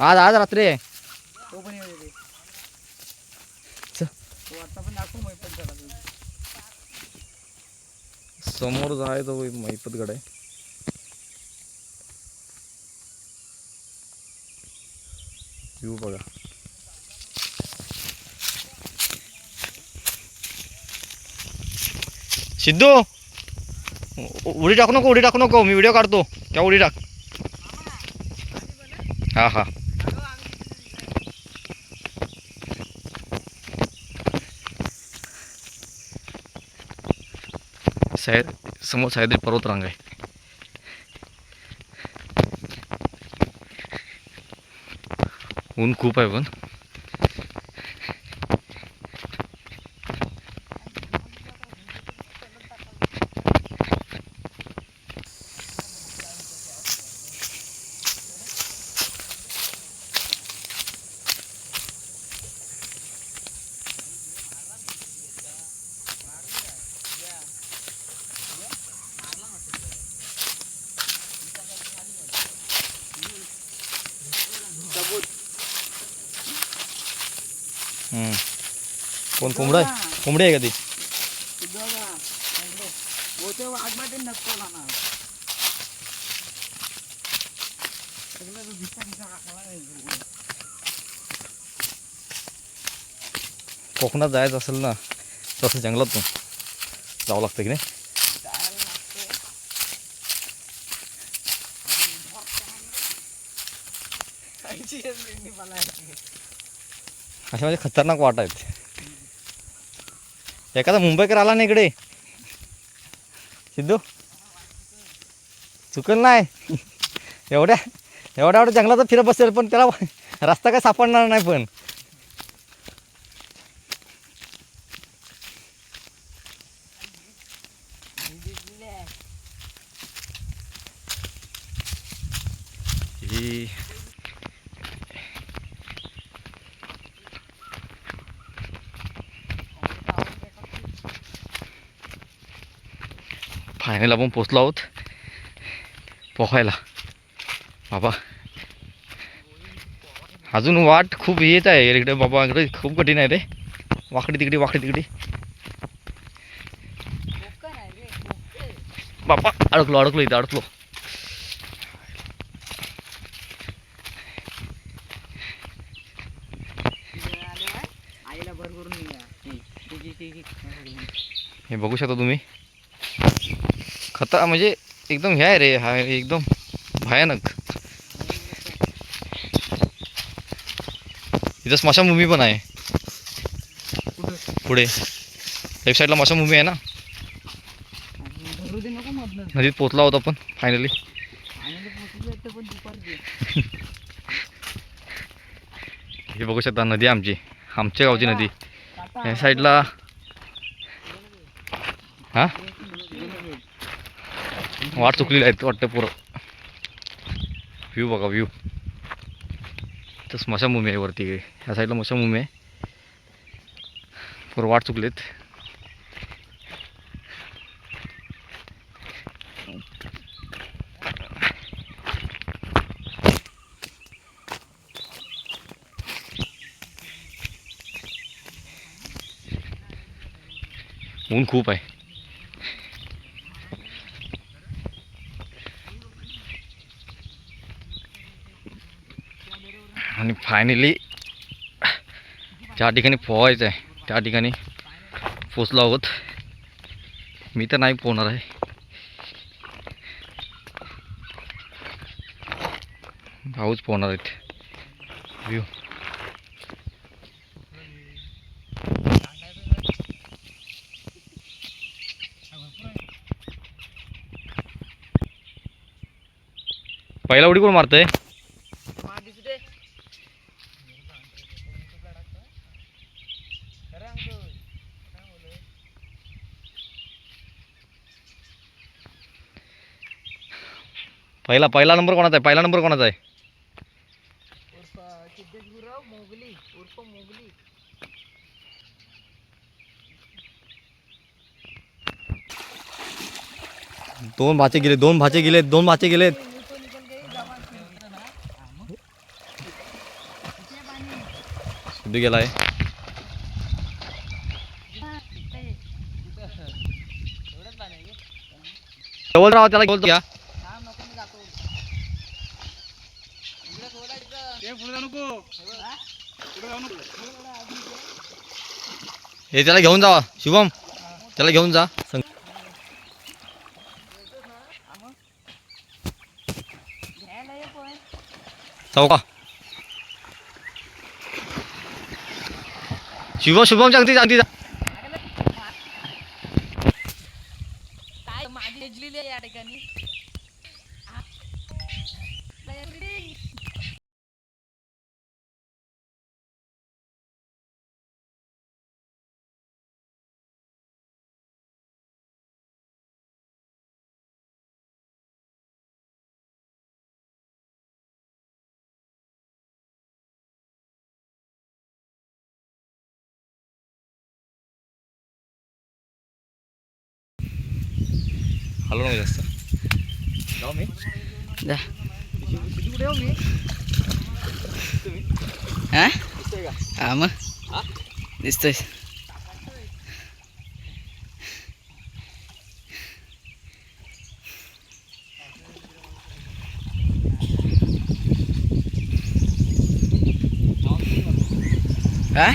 आज आज रात्री. आहे तो पण येऊ दे. च. तो आता पण दाखव मग पण चला तू. समोर जो आहे तो मैपतगड आहे. येऊ बघा. सिद्धू! उ- उडी टाकू नको उडी टाकू नको. मी व्हिडिओ काढतो. त्या उडी टाक. हा हा. सह्या समोर सह्याद्री पर्वतरांग आहे. ऊन खूप आहे पण. हम्म. कोण कोंबडा आहे कोंबडी आहे का ती तुझं बघा. इकडे. हो ते आगमाटे नसतो ना ना. सगळं तो भिसा भिसा टाकला आहे. कोकणात जायचं असेल ना तसं जंगलातून जावं लागतं की नाही अशा म्हणजे खतरनाक वाट आहेत. एखादा मुंबईकर आला ना इकडे? सिद्धू? चुकल नाही. एवढ्या एवढ्या एवढ्या जंगलात फिरत बसेल पण त्याला रस्ता काय सापडणार नाही पण. ही फायनल आपण पोचलो आहोत. पोहायला. बाबा. अजून वाट खूप येत आहे इकडे. बाबा इकडे खूप कठीण आहे रे. वाकडी तिकडी वाकडी तिकडी. बाबा अडकलो अडकलो इथं अडकलो. हे बघू शकता तुम्ही. खता म्हणजे एकदम हे आहे रे हा एकदम भयानक. इथं स्मशानभूमी पण आहे? पुढे. लेफ्ट साईडला स्मशानभूमी आहे ना. नदीत पोचला होता फायनली पण दुपारची. हे बघू शकता नदी आमची. आमच्या गावची नदी. या साईडला हा? वाट चुकलेली आहेत वाटतं पुरं. व्ह्यू बघा व्ह्यू तर स्मशानभूमी आहे वरती. ह्या साईडला स्मशानभूमी आहे. पुरं वाट चुकलेत. ऊन खूप आहे. आणि फायनली ज्या ठिकाणी पोहायचं आहे. त्या ठिकाणी पोचलो आहोत. मी तर नाही पोहणार आहे. भाऊच पोहणार आहेत. व्ह्यू पहिला उडी कोण मारतंय हा, दिसू दे. खरं सांगतो. काय बोलू? पहिला पहिला नंबर कोणाचा आहे? पहिला नंबर कोणाचा आहे? दोन भाचे गेले दोन भाचे गेलेत दोन भाचे गेलेत सिद्धू गेलाय. जवळ राहा त्याला बोलतो या थांब नको मी जातो इकडे सोडायचं हे त्याला घेऊन जावा शुभम. त्याला घेऊन जा. चौका. शुभम शुभम अगदी अगदी जा. हॅलो ना जास्त जा हा हा मग दिसतोय हा